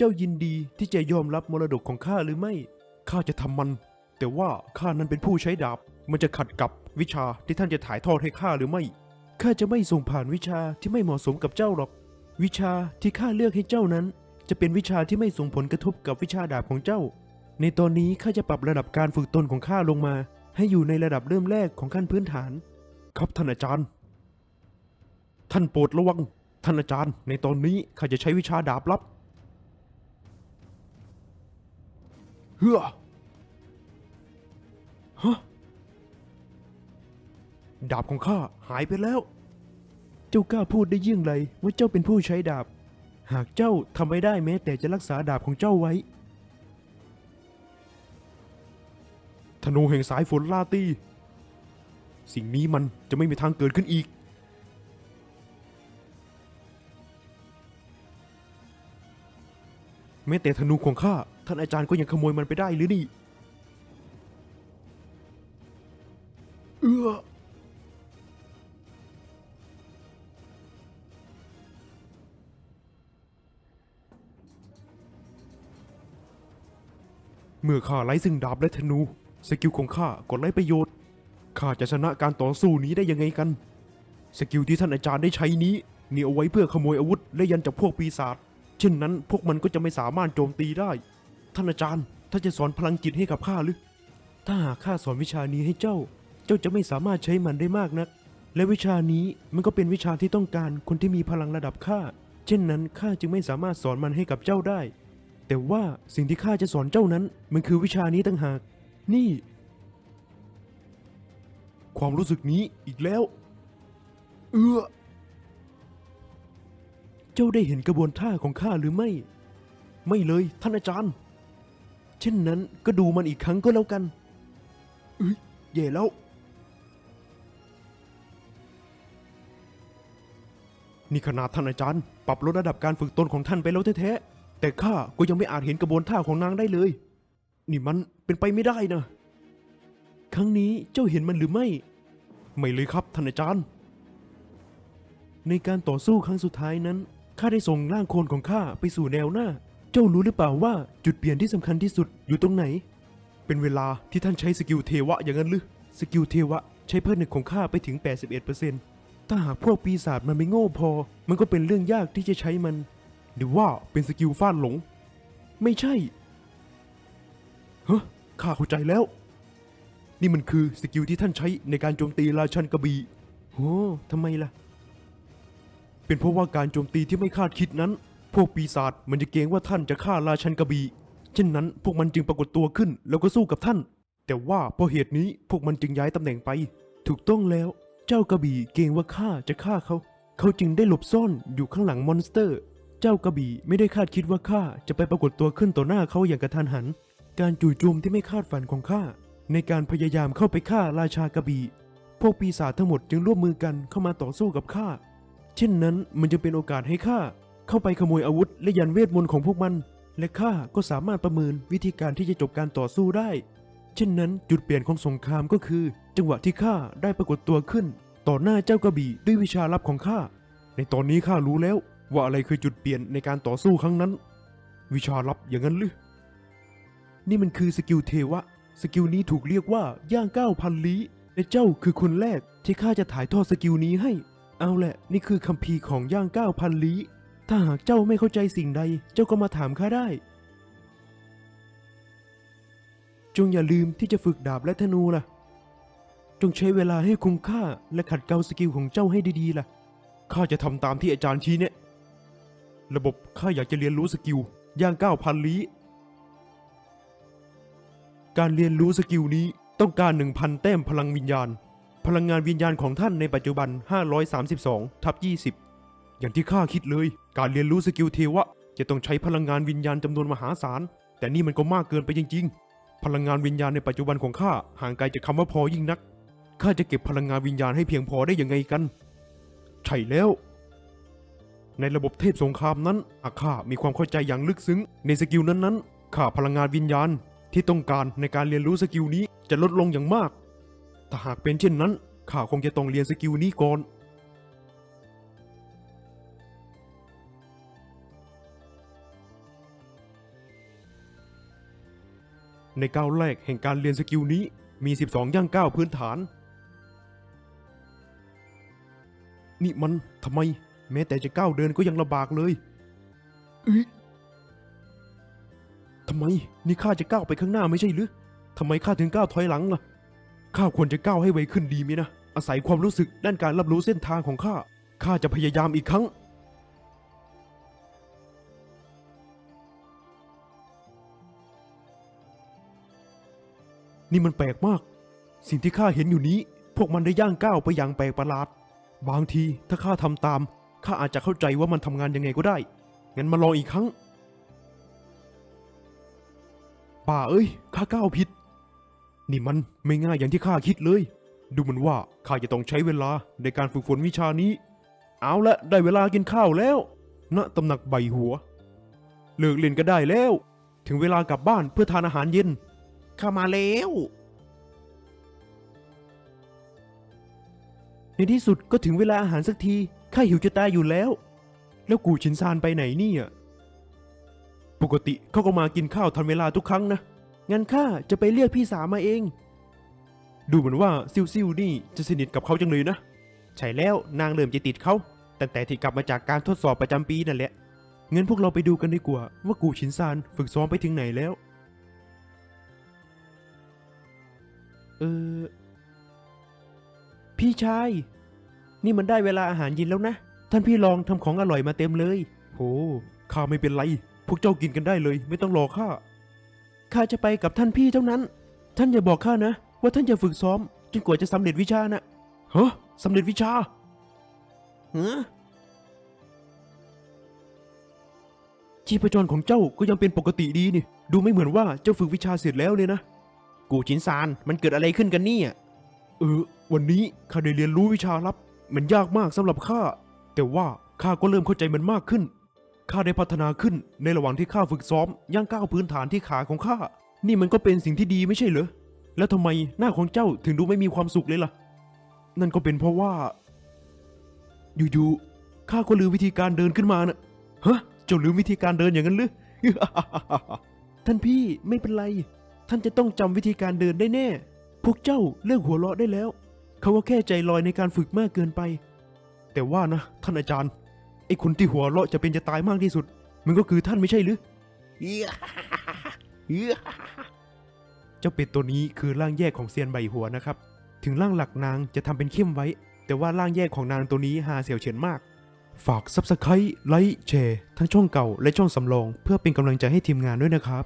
เจ้ายินดีที่จะยอมรับมรดกของข้าหรือไม่ ข้าจะทำมัน แต่ว่าข้านั้นเป็นผู้ใช้ดาบ มันจะขัดกับวิชาที่ท่านจะถ่ายทอดให้ข้าหรือไม่ ข้าจะไม่ส่งผ่านวิชาที่ไม่เหมาะสมกับเจ้าหรอก วิชาที่ข้าเลือกให้เจ้านั้น จะเป็นวิชาที่ไม่ส่งผลกระทบกับวิชาดาบของเจ้า ในตอนนี้ข้าจะปรับระดับการฝึกตนของข้าลงมา ให้อยู่ในระดับเริ่มแรกของขั้นพื้นฐาน ครับท่านอาจารย์ ท่านโปรดระวัง ท่านอาจารย์ ในตอนนี้ข้าจะใช้วิชาดาบลับ เฮ้อฮะดาบของข้าหายไปแล้ว เจ้ากล้าพูดได้ยิ่งไรว่าเจ้าเป็นผู้ใช้ดาบ หากเจ้าทำไม่ได้แม้ แต่จะรักษาดาบของเจ้าไว้ ธนูแห่งสายฝนลาตี สิ่งนี้มันจะไม่มีทางเกิดขึ้นอีก แม้แต่ธนูของข้าท่านอาจารย์ก็ยังขโมยมันไปได้หรือนี่ เอื้อเมื่อข้าไร้ซึ่งดาบและธนู สกิลของข้าก็ไร้ประโยชน์ข้าจะชนะการต่อสู้นี้ได้ยังไงกัน สกิลที่ท่านอาจารย์ได้ใช้นี้มีเอาไว้เพื่อขโมยอาวุธและยันจากพวกปีศาจ เช่นนั้นพวกมันก็จะไม่สามารถโจมตีได้ ท่านอาจารย์ถ้าจะสอนพลังจิตให้กับข้าหรือ ถ้าหากข้าสอนวิชานี้ให้เจ้า เจ้าจะไม่สามารถใช้มันได้มากนัก และวิชานี้มันก็เป็นวิชาที่ต้องการคนที่มีพลังระดับข้า เช่นนั้นข้าจึงไม่สามารถสอนมันให้กับเจ้าได้ แต่ว่าสิ่งที่ข้าจะสอนเจ้านั้น มันคือวิชานี้ต่างหาก นี่ ความรู้สึกนี้อีกแล้ว เอื้อ เจ้าได้เห็นกระบวนท่าของข้าหรือไม่ ไม่เลยท่านอาจารย์ เช่นนั้นก็ดูมันอีกครั้งก็แล้วกันเอ้ยแย่แล้ว นี่ขนาดท่านอาจารย์ ปรับลดระดับการฝึกตนของท่านไปแล้วแท้ๆแต่ข้าก็ยังไม่อาจเห็นกระบวนท่าของนางได้เลย นี่มันเป็นไปไม่ได้นะ ครั้งนี้เจ้าเห็นมันหรือไม่ ไม่เลยครับท่านอาจารย์ ในการต่อสู้ครั้งสุดท้ายนั้น ข้าได้ส่งร่างโคลนของข้าไปสู่แนวหน้า เจ้ารู้หรือเปล่าว่าจุดเปลี่ยนที่สำคัญที่สุดอยู่ตรงไหน เป็นเวลาที่ท่านใช้สกิลเทวะอย่างนั้นหรือ สกิลเทวะใช้เพิ่มหนึ่งของข้าไปถึง 81%ถ้าหากพวกปีศาจมันไม่โง่พอ มันก็เป็นเรื่องยากที่จะใช้มัน หรือว่าเป็นสกิลฟาดหลง ไม่ใช่เฮ้ข้าเข้าใจแล้ว นี่มันคือสกิลที่ท่านใช้ในการโจมตีราชันกระบี่โอ้ทำไมล่ะ เป็นเพราะว่าการโจมตีที่ไม่คาดคิดนั้น พวกปีศาจมันจะเกรงว่าท่านจะฆ่าราชันกระบี่เช่นนั้นพวกมันจึงปรากฏตัวขึ้นแล้วก็สู้กับท่าน แต่ว่าเพราะเหตุนี้พวกมันจึงย้ายตำแหน่งไป ถูกต้องแล้ว เจ้ากระบี่เกรงว่าข้าจะฆ่าเขา เขาจึงได้หลบซ่อนอยู่ข้างหลังมอนสเตอร์ เจ้ากระบี่ไม่ได้คาดคิดว่าข้าจะไปปรากฏตัวขึ้นต่อหน้าเขาอย่างกระทันหัน การจู่โจมที่ไม่คาดฝันของข้าในการพยายามเข้าไปฆ่าราชากระบี่พวกปีศาจทั้งหมดจึงร่วมมือกันเข้ามาต่อสู้กับข้า เช่นนั้นมันจะเป็นโอกาสให้ข้าเข้าไปขโมยอาวุธและยันเวทมนต์ของพวกมัน และข้าก็สามารถประเมินวิธีการที่จะจบการต่อสู้ได้ เช่นนั้นจุดเปลี่ยนของสงครามก็คือ จังหวะที่ข้าได้ปรากฏตัวขึ้น ต่อหน้าเจ้ากระบี่ด้วยวิชาลับของข้า ในตอนนี้ข้ารู้แล้วว่าอะไรคือจุดเปลี่ยนในการต่อสู้ครั้งนั้น วิชาลับอย่างนั้นหรือนี่มันคือสกิลเทวะ สกิลนี้ถูกเรียกว่าย่างก้าวพันลี้และเจ้าคือคนแรกที่ข้าจะถ่ายทอดสกิลนี้ให้ เอาแหละ นี่คือคัมภีร์ของย่างก้าวพันลี้ ถ้าหากเจ้าไม่เข้าใจสิ่งใด เจ้าก็มาถามข้าได้ จงอย่าลืมที่จะฝึกดาบและธนูล่ะ จงใช้เวลาให้คุ้มค่า และขัดเกลาสกิลของเจ้าให้ดีๆล่ะ ข้าจะทำตามที่อาจารย์ชี้เนี่ย ระบบข้าอยากจะเรียนรู้สกิลย่างก้าวพันลี้ การเรียนรู้สกิลนี้ต้องการ 1,000 แต้มพลังวิญญาณ พลังงานวิญญาณของท่านในปัจจุบัน 532 ทับ 20 อย่างที่ข้าคิดเลย การเรียนรู้สกิลเทวะ จะต้องใช้พลังงานวิญญาณจำนวนมหาศาล แต่นี่มันก็มากเกินไปจริง ๆ พลังงานวิญญาณในปัจจุบันของข้าห่างไกลจากคำว่าพอยิ่งนัก ข้าจะเก็บพลังงานวิญญาณให้เพียงพอได้ยังไงกัน ใช่แล้ว ในระบบเทพสงครามนั้นอาข้ามีความเข้าใจอย่างลึกซึ้ง ในสกิลนั้นๆข้าพลังงานวิญญาณที่ต้องการในการเรียนรู้สกิลนี้จะลดลงอย่างมาก ถ้าหากเป็นเช่นนั้น ข้าคงจะต้องเรียนสกิลนี้ก่อนทในก้าวแรกแห่งการเรียนสกิลนี้มี 12 ย่างก้าวพื้นฐาน นี่มันทำไม แม้แต่จะก้าวเดินก็ยังลำบากเลยอึยทำไม นี่ข้าจะก้าวไปข้างหน้าไม่ใช่หรือทำไมข้าถึงก้าวถอยหลังล่ะ ข้าควรจะก้าวให้ไวขึ้นดีไหมนะ อาศัยความรู้สึกด้านการรับรู้เส้นทางของข้า ข้าจะพยายามอีกครั้ง นี่มันแปลกมาก สิ่งที่ข้าเห็นอยู่นี้ พวกมันได้ย่างก้าวไปอย่างแปลกประหลาด บางทีถ้าข้าทำตาม ข้าอาจจะเข้าใจว่ามันทำงานยังไงก็ได้ งั้นมาลองอีกครั้งป่าเอ้ย ข้าก้าวผิด นี่มันไม่ง่ายอย่างที่ข้าคิดเลย ดูเหมือนว่าข้าจะต้องใช้เวลาในการฝึกฝนวิชานี้ เอาละได้เวลากินข้าวแล้วณตำหนักใบหัว เลิกเล่นก็ได้แล้ว ถึงเวลากลับบ้านเพื่อทานอาหารเย็น ข้ามาแล้ว ในที่สุดก็ถึงเวลาอาหารสักที ข้าหิวจะตายอยู่แล้ว แล้วกูชินซานไปไหนเนี่ย ปกติเขาก็มากินข้าวทันเวลาทุกครั้งนะ งั้นข้าจะไปเรียกพี่สาวมาเอง ดูเหมือนว่าซิวซิวนี่จะสนิทกับเขาจังเลยนะ ใช่แล้วนางเริ่มจะติดเขาตั้งแต่ที่กลับมาจากการทดสอบประจำปีนั่นแหละงั้นพวกเราไปดูกันดีกว่า ว่ากูชินซานฝึกซ้อมไปถึงไหนแล้ว เออ พี่ชาย นี่มันได้เวลาอาหารเย็นแล้วนะ ท่านพี่ลองทำของอร่อยมาเต็มเลย โหข้าไม่เป็นไร พวกเจ้ากินกันได้เลย ไม่ต้องรอข้า ข้าจะไปกับท่านพี่เท่านั้น ท่านอย่าบอกข้านะ ว่าท่านจะฝึกซ้อมจนกว่าจะสำเร็จวิชานะฮะสำเร็จวิชาเฮ้ชีพจรของเจ้าก็ยังเป็นปกติดีนี่ ดูไม่เหมือนว่าเจ้าฝึกวิชาเสร็จแล้วเลยนะ กูชินซาน มันเกิดอะไรขึ้นกันเนี่ย เออ วันนี้ข้าได้เรียนรู้วิชาลับ มันยากมากสำหรับข้า แต่ว่าข้าก็เริ่มเข้าใจมันมากขึ้น ข้าได้พัฒนาขึ้นในระหว่างที่ข้าฝึกซ้อมย่างก้าวพื้นฐานที่ขาของข้า นี่มันก็เป็นสิ่งที่ดีไม่ใช่เหรอ แล้วทำไมหน้าของเจ้าถึงดูไม่มีความสุขเลยล่ะ นั่นก็เป็นเพราะว่า อยู่ๆข้าก็ลืมวิธีการเดินขึ้นมาน่ะฮะเจ้าลืมวิธีการเดินอย่างนั้นหรือ ท่านพี่ไม่เป็นไร ท่านจะต้องจำวิธีการเดินได้แน่ พวกเจ้าเลิกหัวเราะได้แล้ว เขาว่าแค่ใจลอยในการฝึกมากเกินไป แต่ว่านะ ท่านอาจารย์ ไอ้คนที่หัวเราะจะเป็นจะตายมากที่สุด มันก็คือท่านไม่ใช่หรือเจ้าเป็ดตัวนี้คือร่างแยกของเซียนใบหัวนะครับ ถึงร่างหลักนางจะทำเป็นเข้มไว้ แต่ว่าร่างแยกของนางตัวนี้หาเสียวเฉียนมาก ฝาก Subscribe ไลค์แชร์ทั้งช่องเก่าและช่องสำรอง เพื่อเป็นกำลังใจให้ทีมงานด้วยนะครับ